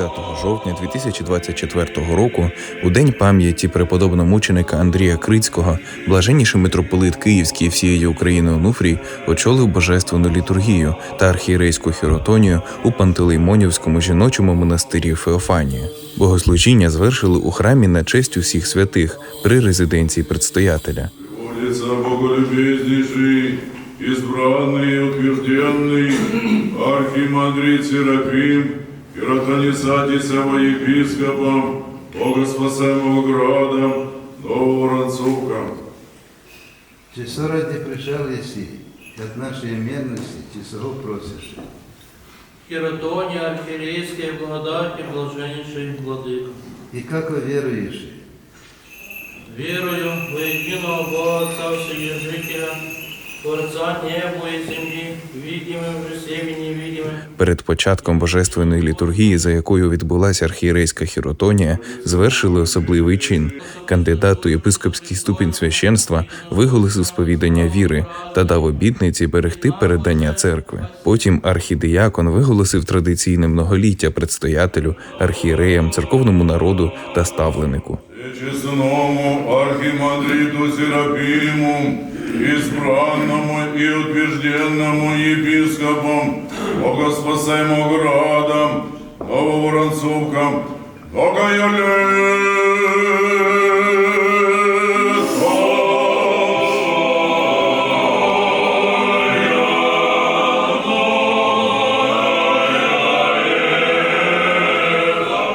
20 жовтня 2024 року, у день пам'яті преподобного мученика Андрія Крицького, блаженніший митрополит Київський всієї України Онуфрій очолив божественну літургію та архієрейську хіротонію у Пантелеймонівському жіночому монастирі Феофанія. Богослужіння звершили у храмі на честь усіх святих при резиденції предстоятеля. Избранный утвержденный, архимандрит Серафим, и родонесатися во епископом, Бога спасаемого града, нового ранцовка. Чи сородні прижали сі, від нашої мирності, чи сого просишь? Херодония, архиерейская благодать и блаженнейший владыка. И как вы веруешь? Верую в единого Бога Отца Всея Жителя, Творца неба и земли, видимым же всеми невидимым, Перед початком божественної літургії, за якою відбулася архієрейська хіротонія, звершили особливий чин. Кандидат у єпископський ступінь священства виголосив сповідання віри та дав обітниці берегти передання церкви. Потім архідіякон виголосив традиційне многоліття предстоятелю, архієреям, церковному народу та ставленику. Честному архимандриту Серафиму, избранному и утвержденному епископом, Богоспасаемого градом, Нововоронцовком,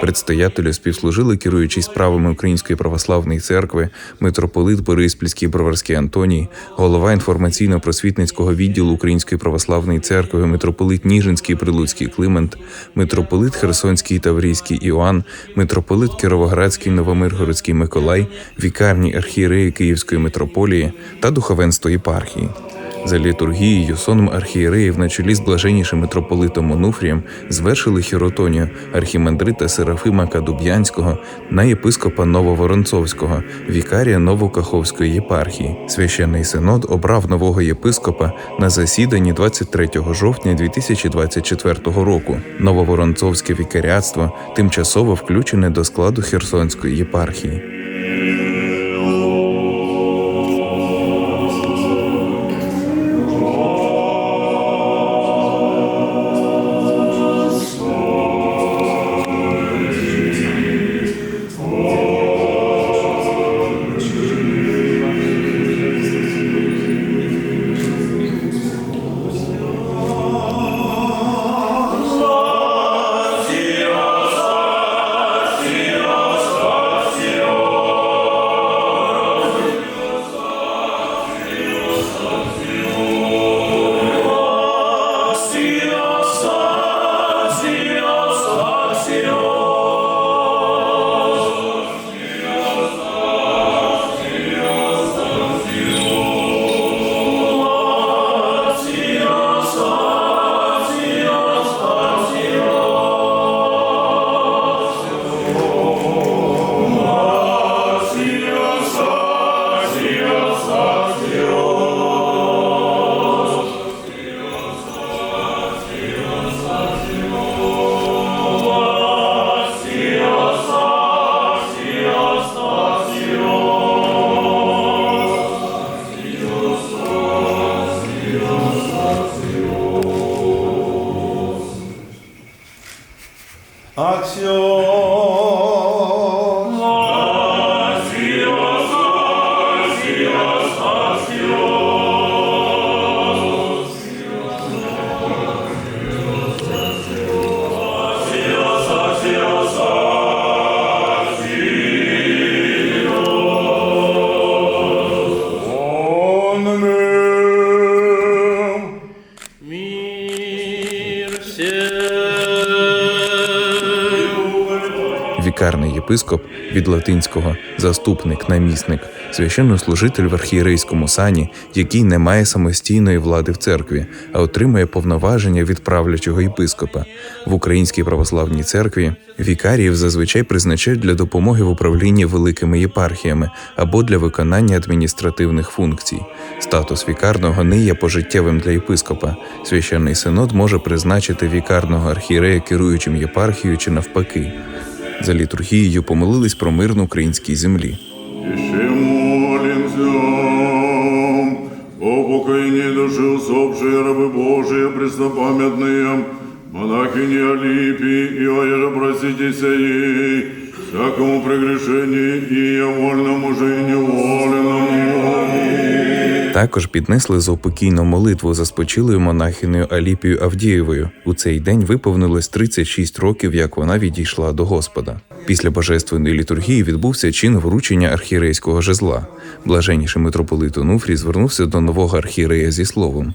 Предстоятелю співслужили керуючий справами Української православної церкви, митрополит Бориспільський Броварський Антоній, голова інформаційно-просвітницького відділу Української православної церкви, митрополит Ніжинський Прилуцький Климент, митрополит Херсонський Таврійський Іоанн, митрополит Кіровоградський Новомиргородський Миколай, вікарні архієреї Київської митрополії та духовенство єпархії. За літургією соном архієреїв на чолі з блаженнішим митрополитом Онуфрієм звершили хіротонію архімандрита Серафима Кадуб'янського на єпископа Нововоронцовського, вікарія Новокаховської єпархії. Священний синод обрав нового єпископа на засіданні 23 жовтня 2024 року. Нововоронцовське вікаріатство тимчасово включене до складу Херсонської єпархії. see acción. Вікарний єпископ від латинського заступник, намісник, священнослужитель в архієрейському сані, який не має самостійної влади в церкві, а отримує повноваження від правлячого єпископа. В Українській православній церкві вікаріїв зазвичай призначають для допомоги в управлінні великими єпархіями або для виконання адміністративних функцій. Статус вікарного не є пожиттєвим для єпископа. Священний синод може призначити вікарного архієрея керуючим єпархією чи навпаки. За літургією помолились про мир на українській землі. Еще молимся о покоении души усопшей рабы Божии, преснопамятные, монахини Алипии, и оеже проститеся ей, всякому прегрешению и вольному же и неволенному. Також піднесли заупокійну молитву за спочилою монахиною Аліпією Авдієвою. У цей день виповнилось 36 років, як вона відійшла до Господа. Після божественної літургії відбувся чин вручення архірейського жезла. Блаженніший митрополит Онуфрій звернувся до нового архірея зі словом.